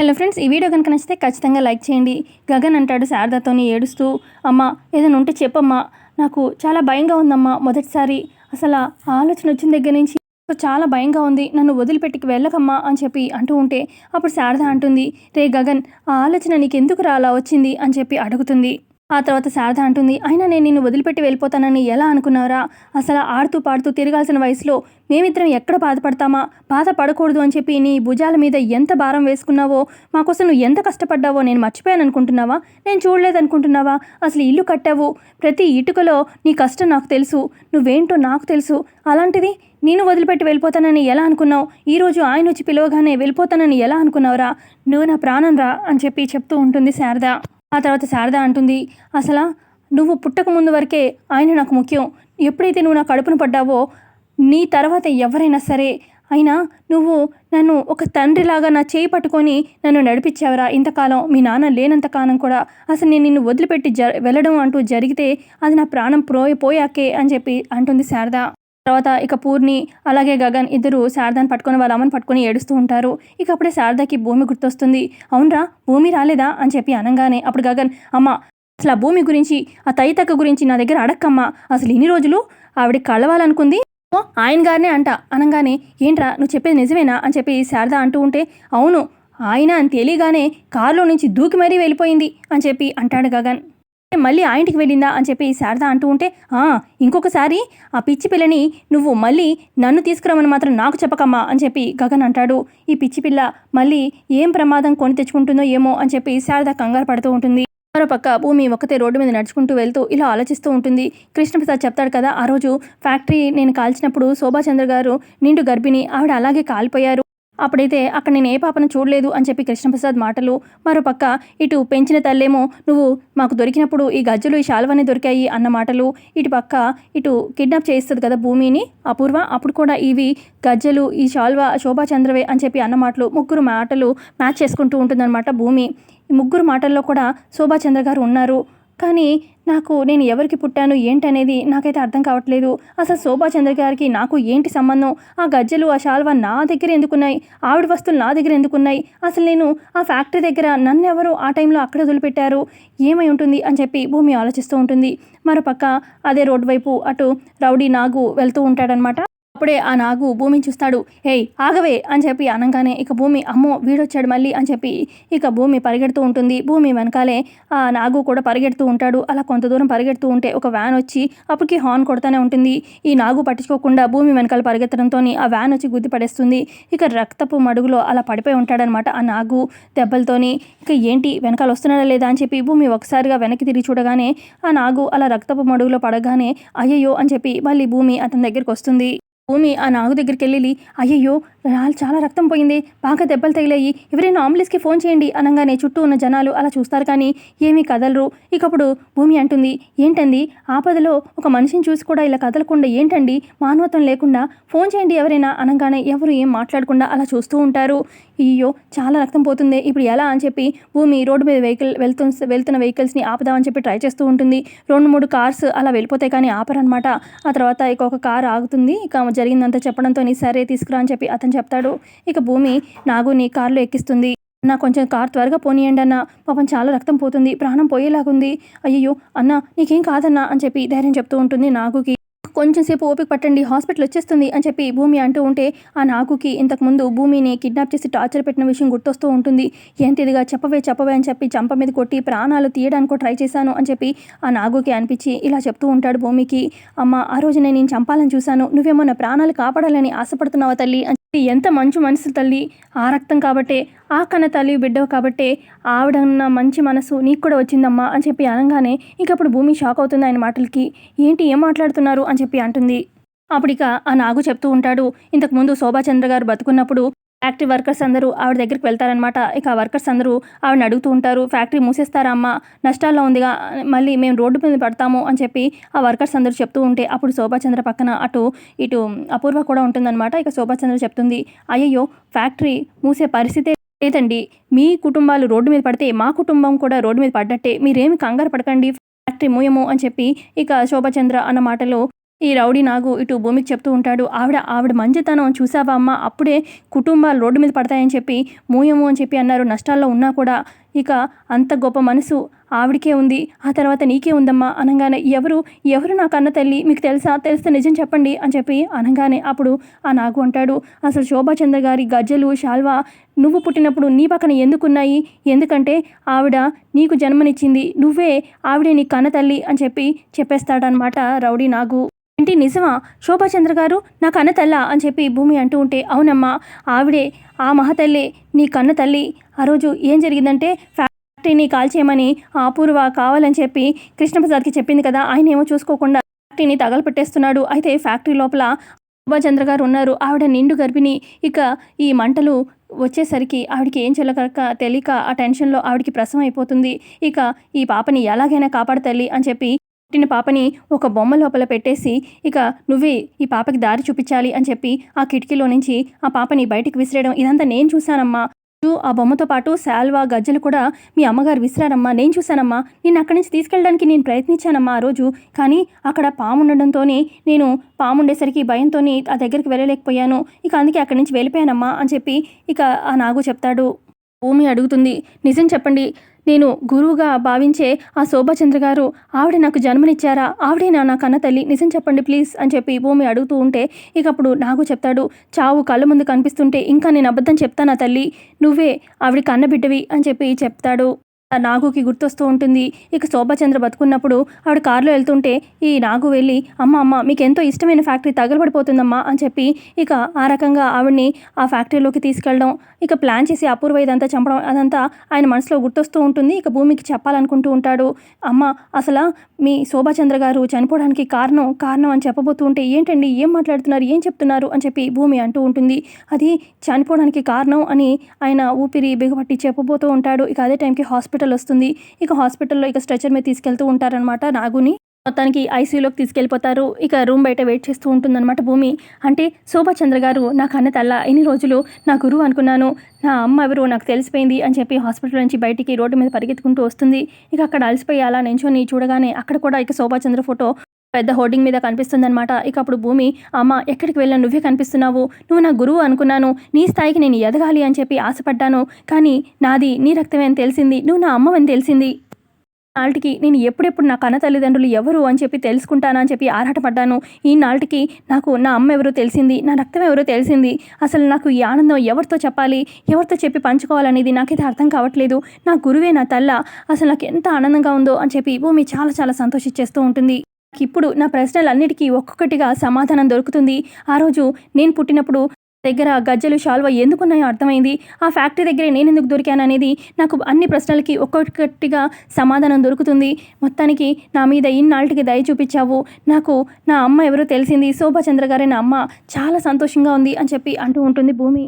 Hello friends ఈ video కనుక నచ్చితే ఖచ్చితంగా లైక్ చేయండి. గగన్ అంటాడు శారదాతోని ఏడుస్తూ అమ్మ ఏదైనా ఉంటే చెప్పమ్మా. నాకు చాలా భయంగా ఉందమ్మా మొదటిసారి. అసలు ఆ ఆలోచన వచ్చిన దగ్గర నుంచి చాలా భయంగా ఉంది. నన్ను వదిలిపెట్టికి వెళ్ళకమ్మా అని చెప్పి అంటూ ఉంటే అప్పుడు శారద అంటుంది రే గగన్ ఆ ఆలోచన నీకు ఎందుకు రాలా వచ్చింది? అని చెప్పి అడుగుతుంది. ఆ తర్వాత శారద అంటుంది అయినా నేను నిన్ను వదిలిపెట్టి వెళ్ళిపోతానని ఎలా అనుకున్నారా? అసలు ఆడుతూ పాడుతూ తిరగాల్సిన వయసులో మేమిద్దరం ఎక్కడ బాధపడతామా? బాధపడకూడదు అని చెప్పి నీ భుజాల మీద ఎంత భారం వేసుకున్నావో మాకోసం నువ్వు ఎంత కష్టపడ్డావో నేను మర్చిపోయాను అనుకుంటున్నావా నేను చూడలేదు అనుకుంటున్నావా అసలు ఇల్లు కట్టావు? ప్రతి ఇటుకలో నీ కష్టం నాకు తెలుసు. నువ్వేంటో నాకు తెలుసు. అలాంటిది నేను వదిలిపెట్టి వెళ్ళిపోతానని ఎలా అనుకున్నావు? ఈరోజు ఆయన వచ్చి పిలవగానే వెళ్ళిపోతానని ఎలా అనుకున్నావురా? నువ్వు నా ప్రాణం రా అని చెప్పి చెప్తూ ఉంటుంది శారద. ఆ తర్వాత శారద అంటుంది అసలు నువ్వు పుట్టక ముందు వరకే ఆయన నాకు ముఖ్యం. ఎప్పుడైతే నువ్వు నా కడుపున పడ్డావో నీ తర్వాత ఎవరైనా సరే అయినా నువ్వు నన్ను ఒక తండ్రిలాగా నా చేయి పట్టుకొని నన్ను నడిపించావురా? ఇంతకాలం మీ నాన్న లేనంత కాలం కూడా అసలు నేను నిన్ను వదిలిపెట్టి జ వెళ్ళడం అంటూ జరిగితే అది నా ప్రాణం పోయి పోయాకే అని చెప్పి అంటుంది శారద. తర్వాత ఇక పూర్ణి అలాగే గగన్ ఇద్దరు శారదాని పట్టుకొని వాళ్ళ అమ్మని పట్టుకొని ఏడుస్తూ ఉంటారు. ఇక అప్పుడే శారదాకి భూమి గుర్తొస్తుంది. అవునరా భూమి రాలేదా? అని చెప్పి అనగానే అప్పుడు గగన్ అమ్మ అసలు ఆ భూమి గురించి ఆ తైతక్క గురించి నా దగ్గర అడక్కమ్మా. అసలు ఇన్ని రోజులు ఆవిడ కలవాలనుకుంది? ఓ ఆయన గారినే అంట. అనగానే ఏంట్రా నువ్వు చెప్పేది నిజమేనా? అని చెప్పి శారద అంటూ ఉంటే అవును ఆయన అని తెలియగానే కారులో నుంచి దూకి మరీ వెళ్ళిపోయింది. అని చెప్పి అంటాడు గగన్. మళ్ళీ ఆ ఇంటికి వెళ్ళిందా అని చెప్పి శారద అంటూ ఉంటే "ఆ, ఇంకొకసారి ఆ పిచ్చి పిల్లని నువ్వు మళ్ళీ నన్ను తీసుకురమని మాత్రం నాకు చెప్పకమ్మా అని చెప్పి గగన్ అంటాడు. ఈ పిచ్చి పిల్ల మళ్ళీ ఏం ప్రమాదం కొని తెచ్చుకుంటుందో ఏమో అని చెప్పి శారద కంగారు పడుతూ ఉంటుంది. మరోపక్క భూమి ఒకతే రోడ్డు మీద నడుచుకుంటూ వెళ్తూ ఇలా ఆలోచిస్తూ ఉంటుంది. కృష్ణప్రసాద్ చెప్తాడు కదా ఆ రోజు ఫ్యాక్టరీ నేను కాల్చినప్పుడు శోభాచంద్ర గారు నిండు గర్భిణి ఆవిడ అలాగే కాలిపోయారు. అప్పుడైతే అక్కడ నేను ఏ పాపను చూడలేదు అని చెప్పి కృష్ణప్రసాద్ మాటలు మరోపక్క ఇటు పెంచిన తల్లేమో నువ్వు మాకు దొరికినప్పుడు ఈ గజ్జలు ఈ శాల్వనే దొరికాయి అన్న మాటలు ఇటు పక్క ఇటు కిడ్నాప్ చేయిస్తుంది కదా భూమిని అపూర్వ అప్పుడు కూడా ఇవి గజ్జలు ఈ శాల్వ శోభాచంద్రవే అని చెప్పి అన్న మాటలు ముగ్గురు మాటలు మ్యాచ్ చేసుకుంటూ ఉంటుందన్నమాట భూమి. ఈ ముగ్గురు మాటల్లో కూడా శోభాచంద్ర గారు ఉన్నారు. కానీ నాకు నేను ఎవరికి పుట్టాను ఏంటనేది నాకైతే అర్థం కావట్లేదు. అసలు శోభాచంద్ర గారికి నాకు ఏంటి సంబంధం? ఆ గజ్జలు ఆ శాల్వా నా దగ్గర ఎందుకున్నాయి? ఆవిడ వస్తువులు నా దగ్గర ఎందుకున్నాయి? అసలు నేను ఆ ఫ్యాక్టరీ దగ్గర నన్ను ఎవరు ఆ టైంలో అక్కడ వదిలిపెట్టారు? ఏమై ఉంటుంది అని చెప్పి భూమి ఆలోచిస్తూ ఉంటుంది. మరోపక్క అదే రోడ్డు వైపు అటు రౌడీ నాగు వెళ్తూ ఉంటాడనమాట అప్పుడే ఆ నాగు భూమిని చూస్తాడు. ఏయ్ ఆగవే అని చెప్పి అనగానే ఇక భూమి అమ్మో వీడొచ్చాడు మళ్ళీ అని చెప్పి ఇక భూమి పరిగెడుతూ ఉంటుంది. భూమి వెనకాలే ఆ నాగు కూడా పరిగెడుతూ ఉంటాడు. అలా కొంత దూరం పరిగెడుతూ ఉంటే ఒక వ్యాన్ వచ్చి అప్పటికి హార్న్ కొడతానే ఉంటుంది. ఈ నాగు పట్టించుకోకుండా భూమి వెనకాల పరిగెత్తడంతో ఆ వ్యాన్ వచ్చి గుద్ది పడేస్తుంది. ఇక రక్తపు మడుగులో అలా పడిపోయి ఉంటాడనమాట ఆ నాగు దెబ్బలతోని. ఇక ఏంటి వెనకాల వస్తున్నాడా లేదా అని చెప్పి భూమి ఒకసారిగా వెనక్కి తిరిగి చూడగానే ఆ నాగు అలా రక్తపు మడుగులో పడగానే అయ్యయ్యో అని చెప్పి మళ్ళీ భూమి అతని దగ్గరికి వస్తుంది. భూమి ఆ నాగు దగ్గరికి వెళ్ళి అయ్యయ్యో రాల్ చాలా రక్తం పోయింది. బాగా దెబ్బలు తగిలాయి. ఎవరైనా అంబులెన్స్కి ఫోన్ చేయండి అనగానే చుట్టూ ఉన్న జనాలు అలా చూస్తారు కానీ ఏమీ కదలరు. ఇకప్పుడు భూమి అంటుంది ఏంటండి? ఆపదలో ఒక మనిషిని చూసి కూడా ఇలా కదలకుండా ఏంటండి? మానవత్వం లేకుండా ఫోన్ చేయండి ఎవరైనా అనగానే ఎవరు ఏం మాట్లాడకుండా అలా చూస్తూ ఉంటారు. అయ్యో చాలా రక్తం పోతుంది. ఇప్పుడు ఎలా అని చెప్పి భూమి రోడ్డు మీద వెహికల్ వెళ్తు వెళ్తున్న వెహికల్స్ని ఆపదామని చెప్పి ట్రై చేస్తూ ఉంటుంది. రెండు మూడు కార్స్ అలా వెళ్ళిపోతాయి కానీ ఆపరనమాట ఆ తర్వాత ఇక ఒక కార్ ఆగుతుంది. ఇక జరిగిందంతా చెప్పడంతో సరే తీసుకురా అని చెప్పి అతను చెప్తాడు. ఇక భూమి నాగుని కారులో ఎక్కిస్తుంది. నా కొంచెం కార్ త్వరగా పోనీయండి అన్న. పాపం చాలా రక్తం పోతుంది. ప్రాణం పోయేలాగుంది. అయ్యో అన్న నీకేం కాదన్నా అని చెప్పి ధైర్యం చెప్తూ ఉంటుంది నాగుకి. కొంచెం సేపు ఓపిక పట్టండి హాస్పిటల్ వచ్చేస్తుంది అని చెప్పి భూమి అంటూ ఉంటే ఆ నాగుకి ఇంతకుముందు భూమిని కిడ్నాప్ చేసి టార్చర్ పెట్టిన విషయం గుర్తొస్తూ ఉంటుంది. ఏంటిదిగా చెప్పవే చెప్పవే అని చెప్పి చంప మీద కొట్టి ప్రాణాలు తీయడానికి ట్రై చేశాను అని చెప్పి ఆ నాగుకి అనిపించి ఇలా చెప్తూ ఉంటాడు భూమికి. అమ్మ ఆ రోజు నేను చంపాలని చూశాను. నువ్వేమో నా ప్రాణాలు కాపాడాలని ఆశపడుతున్నావా తల్లి అని ఎంత మంచి మనసు తల్లి. ఆ రక్తం కాబట్టే ఆ కన్న తల్లి బిడ్డవు కాబట్టే ఆవిడన్న మంచి మనసు నీకు కూడా వచ్చిందమ్మా అని చెప్పి అనగానే ఇంకప్పుడు భూమి షాక్ అవుతుంది ఆయన మాటలకి. ఏంటి ఏం మాట్లాడుతున్నారు అని చెప్పి అంటుంది. అప్పుడు ఇక ఆ నాగు చెప్తూ ఉంటాడు. ఇంతకుముందు శోభాచంద్ర గారు బతుకున్నప్పుడు ఫ్యాక్టరీ వర్కర్స్ అందరూ ఆవిడ దగ్గరికి వెళ్తారనమాట ఇక వర్కర్స్ అందరూ ఆవిడని అడుగుతూ ఉంటారు ఫ్యాక్టరీ మూసేస్తారా అమ్మ నష్టాల్లో ఉందిగా మళ్ళీ మేము రోడ్డు మీద పడతాము అని చెప్పి ఆ వర్కర్స్ అందరూ చెప్తూ ఉంటే అప్పుడు శోభాచంద్ర పక్కన అటు ఇటు అపూర్వ కూడా ఉంటుందన్నమాట. ఇక శోభాచంద్ర చెప్తుంది అయ్యయ్యో ఫ్యాక్టరీ మూసే పరిస్థితే లేదండి. మీ కుటుంబాలు రోడ్డు మీద పడితే మా కుటుంబం కూడా రోడ్డు మీద పడ్డట్టే. మీరేమి కంగారు పడకండి ఫ్యాక్టరీ మూయము అని చెప్పి ఇక శోభాచంద్ర అన్న మాటలో ఈ రౌడీ నాగు ఇటు భూమికి చెప్తూ ఉంటాడు ఆవిడ ఆవిడ మంచితనం చూసావా అమ్మ? అప్పుడే కుటుంబాలు రోడ్డు మీద పడతాయని చెప్పి మూయము అని చెప్పి అన్నారు. నష్టాల్లో ఉన్నా కూడా ఇక అంత గొప్ప మనసు ఆవిడకే ఉంది. ఆ తర్వాత నీకే ఉందమ్మా అనగానే ఎవరు ఎవరు నా కన్న తల్లి? మీకు తెలుసా? తెలిస్తే నిజం చెప్పండి అని చెప్పి అనగానే అప్పుడు ఆ నాగు అంటాడు అసలు శోభాచంద్ర గారి గజ్జలు శాల్వా నువ్వు పుట్టినప్పుడు నీ పక్కన ఎందుకున్నాయి? ఎందుకంటే ఆవిడ నీకు జన్మనిచ్చింది. నువ్వే ఆవిడే నీ కన్న తల్లి అని చెప్పి చెప్పేస్తాడనమాట రౌడీ నాగు. ఏంటి నిజమా? శోభాచంద్ర గారు నా కన్న తల్ల అని చెప్పి భూమి అంటూ ఉంటే అవునమ్మా ఆవిడే ఆ మహతల్లే నీ కన్న తల్లి. ఆ రోజు ఏం జరిగిందంటే ఫ్యాక్టరీని కాల్చేయమని ఆ అపూర్వ కావాలని చెప్పి కృష్ణప్రసాద్కి చెప్పింది కదా ఆయన ఏమో చూసుకోకుండా ఫ్యాక్టరీని తగలపెట్టేస్తున్నాడు. అయితే ఫ్యాక్టరీ లోపల శోభాచంద్ర గారు ఉన్నారు. ఆవిడ నిండు గర్భిణి. ఇక ఈ మంటలు వచ్చేసరికి ఆవిడకి ఏం చెల్లక తెలియక ఆ టెన్షన్లో ఆవిడకి ప్రసవం అయిపోతుంది. ఇక ఈ పాపని ఎలాగైనా కాపాడతల్లి అని చెప్పి పుట్టిన పాపని ఒక బొమ్మ లోపల పెట్టేసి ఇక నువ్వే ఈ పాపకి దారి చూపించాలి అని చెప్పి ఆ కిటికీలో నుంచి ఆ పాపని బయటికి విసిరేయడం ఇదంతా నేను చూశానమ్మా. ఆ బొమ్మతో పాటు శాల్వా గజ్జలు కూడా మీ అమ్మగారు విసిరారమ్మా. నేను చూశానమ్మా. నేను అక్కడి నుంచి తీసుకెళ్ళడానికి నేను ప్రయత్నించానమ్మా ఆ రోజు. కానీ అక్కడ పాము ఉండడంతోనే నేను పాము ఉండేసరికి భయంతోని ఆ దగ్గరికి వెళ్ళలేకపోయాను. ఇక అందుకే అక్కడి నుంచి వెళ్ళిపోయానమ్మా అని చెప్పి ఇక ఆ నాగు చెప్తాడు. భూమి అడుగుతుంది. నిజం చెప్పండి. నేను గురువుగా భావించే ఆ శోభాచంద్ర గారు ఆవిడ నాకు జన్మనిచ్చారా? ఆవిడే నా నా కన్న తల్లి. నిజం చెప్పండి ప్లీజ్ అని చెప్పి భూమి అడుగుతూ ఉంటే ఇక అప్పుడు నాకు చెప్తాడు చావు కళ్ళ ముందు కనిపిస్తుంటే ఇంకా నేను అబద్ధం చెప్తానా తల్లి. నువ్వే ఆవిడ కన్న బిడ్డవి అని చెప్పి చెప్తాడు. నాగుకి గుర్తొస్తూ ఉంటుంది. ఇక శోభాచంద్ర బతుకున్నప్పుడు ఆవిడ కారులో వెళ్తుంటే ఈ నాగు వెళ్ళి అమ్మ అమ్మ మీకు ఎంతో ఇష్టమైన ఫ్యాక్టరీ తగలబడిపోతుందమ్మా అని చెప్పి ఇక ఆ రకంగా ఆవిడ్ని ఆ ఫ్యాక్టరీలోకి తీసుకెళ్ళడం ఇక ప్లాన్ చేసి అపూర్వ ఇదంతా చంపడం అదంతా ఆయన మనసులో గుర్తొస్తూ ఉంటుంది. ఇక భూమికి చెప్పాలనుకుంటూ ఉంటాడు. అమ్మ అసలు మీ శోభాచంద్ర గారు చనిపోవడానికి కారణం కారణం అని చెప్పబోతూ ఉంటే ఏంటండి? ఏం మాట్లాడుతున్నారు? ఏం చెప్తున్నారు? అని చెప్పి భూమి అంటూ ఉంటుంది. అది చనిపోవడానికి కారణం అని ఆయన ఊపిరి బిగపట్టి చెప్పబోతూ ఉంటాడు. ఇక అదే టైంకి హాస్పిటల్ వస్తుంది. ఇక హాస్పిటల్లో ఇక స్ట్రెచర్ మీద తీసుకెళ్తూ ఉంటారనమాట నాగుని. మొత్తానికి ఐసీయూలోకి తీసుకెళ్ళిపోతారు. ఇక రూమ్ బయట వెయిట్ చేస్తూ ఉంటుందన్నమాట భూమి. అంటే శోభాచంద్ర గారు నా కన్న తల్ల ఎన్ని రోజులు నా గురువు అనుకున్నాను. నా అమ్మ ఎవరు నాకు తెలిసిపోయింది అని చెప్పి హాస్పిటల్ నుంచి బయటికి రోడ్డు మీద పరిగెత్తుకుంటూ వస్తుంది. ఇక అక్కడ అలసిపోయి అలా నించొని చూడగానే అక్కడ కూడా ఇక శోభాచంద్ర ఫోటో పెద్ద హోర్డింగ్ మీద కనిపిస్తుందన్నమాట. ఇక అప్పుడు భూమి అమ్మ ఎక్కడికి వెళ్ళా నువ్వే కనిపిస్తున్నావు. నువ్వు నా గురువు అనుకున్నాను. నీ స్థాయికి నేను ఎదగాలి అని చెప్పి ఆశపడ్డాను. కానీ నాది నీ రక్తమే అని తెలిసింది. నువ్వు నా అమ్మవని తెలిసింది. నాటికి నేను ఎప్పుడెప్పుడు నా కన్న తల్లిదండ్రులు ఎవరు అని చెప్పి తెలుసుకుంటానని అని చెప్పి ఆరాటపడ్డాను. ఈ నాటికి నాకు నా అమ్మ ఎవరో తెలిసింది నా రక్తం ఎవరో తెలిసింది. అసలు నాకు ఈ ఆనందం ఎవరితో చెప్పాలి? ఎవరితో చెప్పి పంచుకోవాలనేది నాకైతే అర్థం కావట్లేదు. నా గురువే నా తల్ల. అసలు నాకు ఎంత ఆనందంగా ఉందో అని చెప్పి భూమి చాలా చాలా సంతోషించేస్తూ ఉంటుంది. నాకు ఇప్పుడు నా ప్రశ్నలన్నిటికీ ఒక్కొక్కటిగా సమాధానం దొరుకుతుంది. ఆ రోజు నేను పుట్టినప్పుడు దగ్గర గజ్జలు షాల్వా ఎందుకున్నాయో అర్థమైంది. ఆ ఫ్యాక్టరీ దగ్గరే నేను ఎందుకు దొరికాను అనేది నాకు అన్ని ప్రశ్నలకి ఒక్కొక్కటిగా సమాధానం దొరుకుతుంది. మొత్తానికి నా మీద ఇన్నాళ్ళకి దయ చూపించావు. నాకు నా అమ్మ ఎవరో తెలిసింది. శోభాచంద్ర గారే నా అమ్మ. చాలా సంతోషంగా ఉంది అని చెప్పి అంటూ ఉంటుంది భూమి.